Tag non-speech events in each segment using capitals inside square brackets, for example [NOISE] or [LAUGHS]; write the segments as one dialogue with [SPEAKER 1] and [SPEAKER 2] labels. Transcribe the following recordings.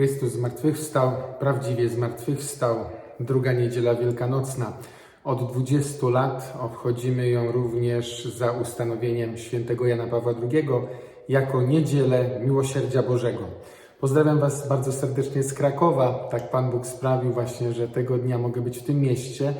[SPEAKER 1] Chrystus zmartwychwstał, prawdziwie zmartwychwstał. Druga niedziela wielkanocna. Od 20 lat obchodzimy ją również za ustanowieniem świętego Jana Pawła II jako niedzielę Miłosierdzia Bożego. Pozdrawiam Was bardzo serdecznie z Krakowa. Tak Pan Bóg sprawił właśnie, że tego dnia mogę być w tym mieście,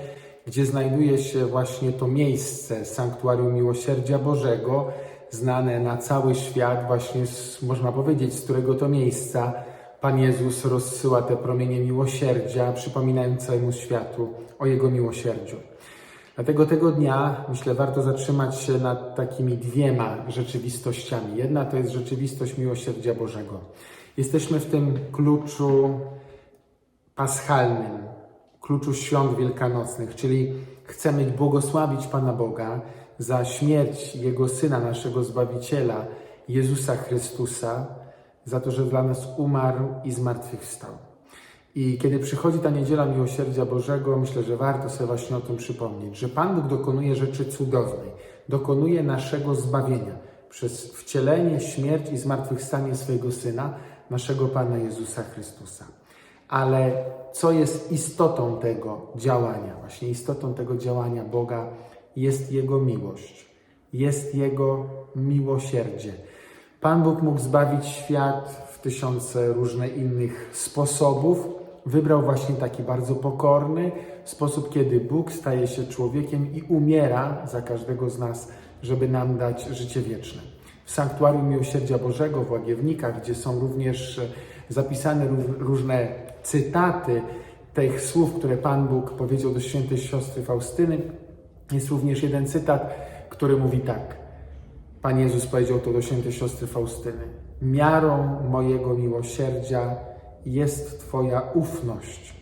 [SPEAKER 1] gdzie znajduje się właśnie to miejsce Sanktuarium Miłosierdzia Bożego, znane na cały świat, właśnie z, można powiedzieć, z którego to miejsca Pan Jezus rozsyła te promienie miłosierdzia, przypominając całemu światu o Jego miłosierdziu. Dlatego tego dnia, myślę, warto zatrzymać się nad takimi dwiema rzeczywistościami. Jedna to jest rzeczywistość miłosierdzia Bożego. Jesteśmy w tym kluczu paschalnym, kluczu świąt wielkanocnych, czyli chcemy błogosławić Pana Boga za śmierć Jego Syna, naszego Zbawiciela, Jezusa Chrystusa, za to, że dla nas umarł i zmartwychwstał. I kiedy przychodzi ta niedziela miłosierdzia Bożego, myślę, że warto sobie właśnie o tym przypomnieć, że Pan Bóg dokonuje rzeczy cudownej, dokonuje naszego zbawienia przez wcielenie, śmierć i zmartwychwstanie swojego Syna, naszego Pana Jezusa Chrystusa. Ale co jest istotą tego działania? Właśnie istotą tego działania Boga jest Jego miłość, jest Jego miłosierdzie. Pan Bóg mógł zbawić świat w tysiące różnych innych sposobów. Wybrał właśnie taki bardzo pokorny sposób, kiedy Bóg staje się człowiekiem i umiera za każdego z nas, żeby nam dać życie wieczne. W Sanktuarium Miłosierdzia Bożego w Łagiewnikach, gdzie są również zapisane różne cytaty tych słów, które Pan Bóg powiedział do świętej siostry Faustyny, jest również jeden cytat, który mówi tak. Pan Jezus powiedział to do świętej siostry Faustyny. Miarą mojego miłosierdzia jest Twoja ufność.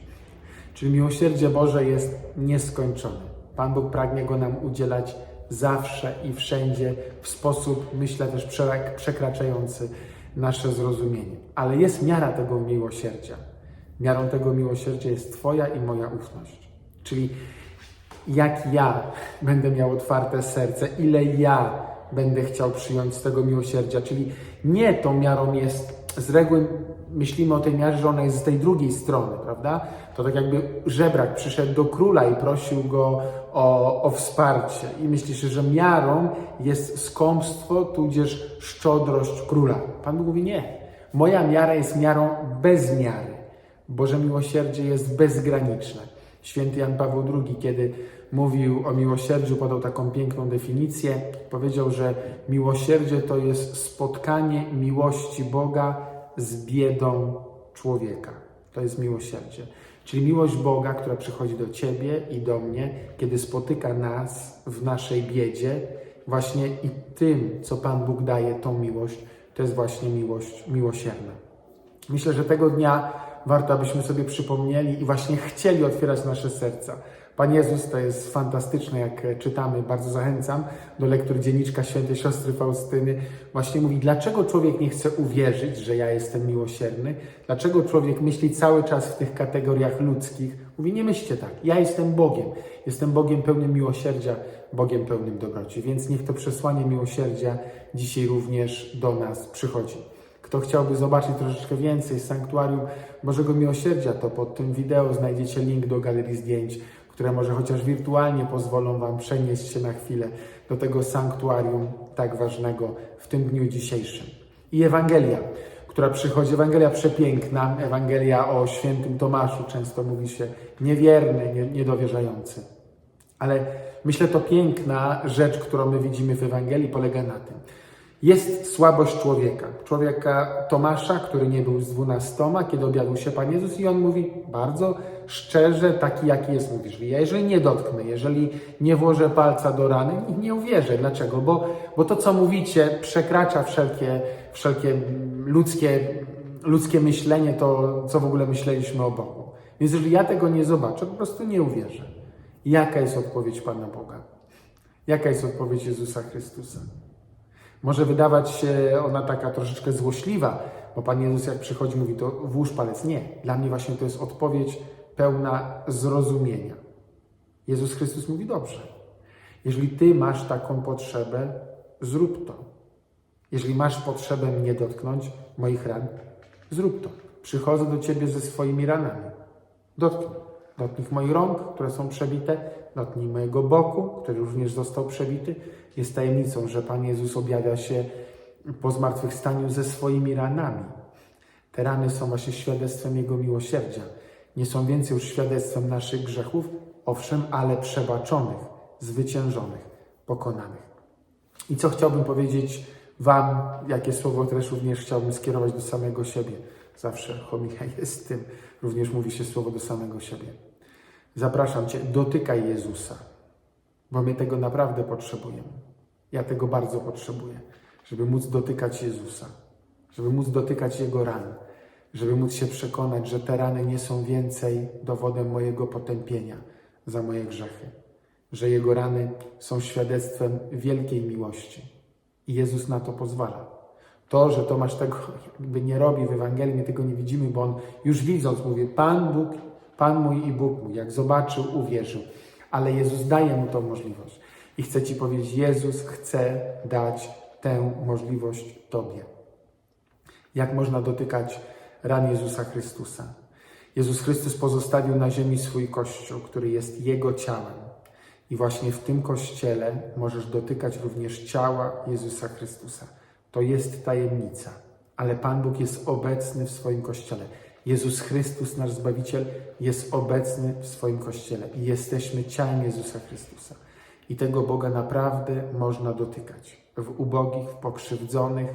[SPEAKER 1] Czyli miłosierdzie Boże jest nieskończone. Pan Bóg pragnie go nam udzielać zawsze i wszędzie w sposób, myślę, też przekraczający nasze zrozumienie. Ale jest miara tego miłosierdzia. Miarą tego miłosierdzia jest Twoja i moja ufność. Czyli jak ja będę miał otwarte serce, ile ja będę chciał przyjąć z tego miłosierdzia. Czyli nie tą miarą jest, z reguły myślimy o tej miarze, że ona jest z tej drugiej strony, prawda? To tak jakby żebrak przyszedł do króla i prosił go o, o wsparcie. I myślisz, że miarą jest skąpstwo, tudzież szczodrość króla. Pan mówi nie. Moja miara jest miarą bez miary. Boże miłosierdzie jest bezgraniczne. Święty Jan Paweł II, kiedy mówił o miłosierdziu, podał taką piękną definicję. Powiedział, że miłosierdzie to jest spotkanie miłości Boga z biedą człowieka. To jest miłosierdzie. Czyli miłość Boga, która przychodzi do Ciebie i do mnie, kiedy spotyka nas w naszej biedzie, właśnie i tym, co Pan Bóg daje, tą miłość, to jest właśnie miłość miłosierna. Myślę, że tego dnia warto, abyśmy sobie przypomnieli i właśnie chcieli otwierać nasze serca. Pan Jezus to jest fantastyczne, jak czytamy, bardzo zachęcam do lektury dzienniczka świętej siostry Faustyny. Właśnie mówi, dlaczego człowiek nie chce uwierzyć, że ja jestem miłosierny? Dlaczego człowiek myśli cały czas w tych kategoriach ludzkich? Mówi, nie myślcie tak, ja jestem Bogiem. Jestem Bogiem pełnym miłosierdzia, Bogiem pełnym dobroci. Więc niech to przesłanie miłosierdzia dzisiaj również do nas przychodzi. Kto chciałby zobaczyć troszeczkę więcej z Sanktuarium Bożego Miłosierdzia, to pod tym wideo znajdziecie link do galerii zdjęć, które może chociaż wirtualnie pozwolą Wam przenieść się na chwilę do tego sanktuarium tak ważnego w tym dniu dzisiejszym. I Ewangelia, która przychodzi, Ewangelia przepiękna, Ewangelia o świętym Tomaszu, często mówi się niewierny, niedowierzający. Ale myślę, to piękna rzecz, którą my widzimy w Ewangelii, polega na tym, jest słabość człowieka. Człowieka Tomasza, który nie był z dwunastoma, kiedy objawił się Pan Jezus i on mówi bardzo szczerze, taki jaki jest, mówisz, ja jeżeli nie dotknę, jeżeli nie włożę palca do rany, nie uwierzę. Dlaczego? Bo, bo to, co mówicie, przekracza wszelkie, wszelkie ludzkie, ludzkie myślenie, to, co w ogóle myśleliśmy o Bogu. Więc jeżeli ja tego nie zobaczę, po prostu nie uwierzę. Jaka jest odpowiedź Pana Boga? Jaka jest odpowiedź Jezusa Chrystusa? Może wydawać się ona taka troszeczkę złośliwa, bo Pan Jezus jak przychodzi mówi to włóż palec. Nie, dla mnie właśnie to jest odpowiedź pełna zrozumienia. Jezus Chrystus mówi dobrze. Jeżeli Ty masz taką potrzebę, zrób to. Jeżeli masz potrzebę mnie dotknąć, moich ran, zrób to. Przychodzę do Ciebie ze swoimi ranami. Dotknij. Dotknij moich rąk, które są przebite, dotknij mojego boku, który również został przebity. Jest tajemnicą, że Pan Jezus objawia się po zmartwychwstaniu ze swoimi ranami. Te rany są właśnie świadectwem Jego miłosierdzia. Nie są więcej już świadectwem naszych grzechów, owszem, ale przebaczonych, zwyciężonych, pokonanych. I co chciałbym powiedzieć Wam, jakie słowo też również chciałbym skierować do samego siebie. Zawsze homilija jest tym, również mówi się słowo do samego siebie. Zapraszam Cię, dotykaj Jezusa, bo my tego naprawdę potrzebujemy. Ja tego bardzo potrzebuję, żeby móc dotykać Jezusa, żeby móc dotykać Jego ran, żeby móc się przekonać, że te rany nie są więcej dowodem mojego potępienia za moje grzechy, że Jego rany są świadectwem wielkiej miłości. I Jezus na to pozwala. To, że Tomasz tego [LAUGHS] jakby nie robi w Ewangelii, my tego nie widzimy, bo on już widząc mówi, Pan Bóg, Pan mój i Bóg mój, jak zobaczył, uwierzył. Ale Jezus daje mu tą możliwość. I chcę Ci powiedzieć, Jezus chce dać tę możliwość Tobie. Jak można dotykać ran Jezusa Chrystusa? Jezus Chrystus pozostawił na ziemi swój Kościół, który jest Jego ciałem. I właśnie w tym Kościele możesz dotykać również ciała Jezusa Chrystusa. To jest tajemnica, ale Pan Bóg jest obecny w swoim Kościele. Jezus Chrystus, nasz Zbawiciel, jest obecny w swoim Kościele i jesteśmy ciałem Jezusa Chrystusa. I tego Boga naprawdę można dotykać. W ubogich, w pokrzywdzonych.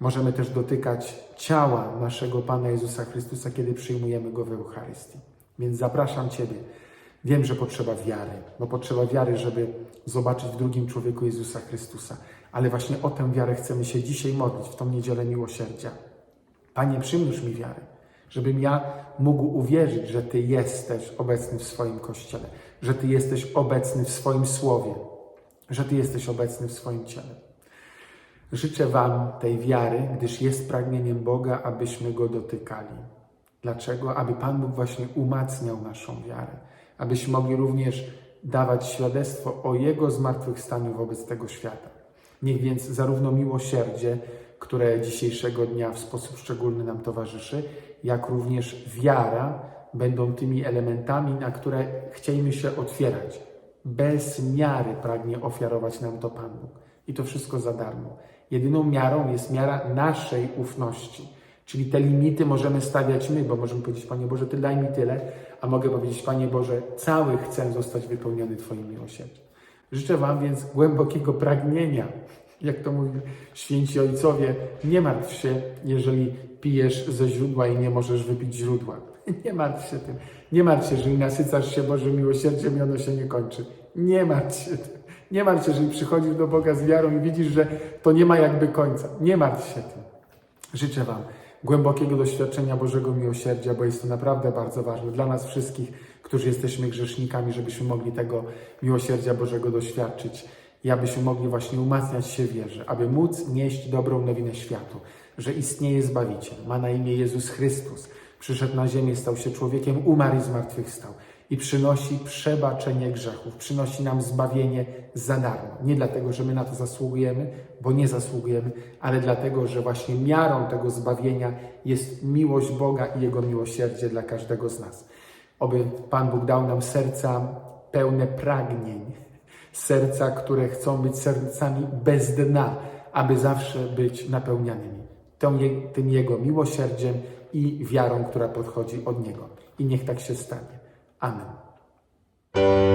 [SPEAKER 1] Możemy też dotykać ciała naszego Pana Jezusa Chrystusa, kiedy przyjmujemy Go w Eucharystii. Więc zapraszam Ciebie. Wiem, że potrzeba wiary, bo potrzeba wiary, żeby zobaczyć w drugim człowieku Jezusa Chrystusa. Ale właśnie o tę wiarę chcemy się dzisiaj modlić w tą niedzielę miłosierdzia. Panie, przymnóż mi wiarę, żebym ja mógł uwierzyć, że Ty jesteś obecny w swoim Kościele, że Ty jesteś obecny w swoim Słowie, że Ty jesteś obecny w swoim ciele. Życzę Wam tej wiary, gdyż jest pragnieniem Boga, abyśmy Go dotykali. Dlaczego? Aby Pan Bóg właśnie umacniał naszą wiarę, abyśmy mogli również dawać świadectwo o Jego zmartwychwstaniu wobec tego świata. Niech więc zarówno miłosierdzie, które dzisiejszego dnia w sposób szczególny nam towarzyszy, jak również wiara będą tymi elementami, na które chcielibyśmy się otwierać. Bez miary pragnie ofiarować nam to Pan Bóg. I to wszystko za darmo. Jedyną miarą jest miara naszej ufności. Czyli te limity możemy stawiać my, bo możemy powiedzieć, Panie Boże, Ty daj mi tyle, a mogę powiedzieć, Panie Boże, cały chcę zostać wypełniony Twoim miłosierdziem. Życzę Wam więc głębokiego pragnienia, jak to mówią święci ojcowie, nie martw się, jeżeli pijesz ze źródła i nie możesz wypić źródła. [LAUGHS] Nie martw się tym. Nie martw się, jeżeli nasycasz się Bożym miłosierdziem i ono się nie kończy. Nie martw się tym. Nie martw się, jeżeli przychodzisz do Boga z wiarą i widzisz, że to nie ma jakby końca. Nie martw się tym. Życzę Wam głębokiego doświadczenia Bożego miłosierdzia, bo jest to naprawdę bardzo ważne dla nas wszystkich, którzy jesteśmy grzesznikami, żebyśmy mogli tego miłosierdzia Bożego doświadczyć i abyśmy mogli właśnie umacniać się w wierze, aby móc nieść dobrą nowinę światu, że istnieje Zbawiciel, ma na imię Jezus Chrystus, przyszedł na ziemię, stał się człowiekiem, umarł i zmartwychwstał i przynosi przebaczenie grzechów, przynosi nam zbawienie za darmo. Nie dlatego, że my na to zasługujemy, bo nie zasługujemy, ale dlatego, że właśnie miarą tego zbawienia jest miłość Boga i Jego miłosierdzie dla każdego z nas. Oby Pan Bóg dał nam serca pełne pragnień, serca, które chcą być sercami bez dna, aby zawsze być napełnianymi tym Jego miłosierdziem i wiarą, która podchodzi od Niego. I niech tak się stanie. Amen.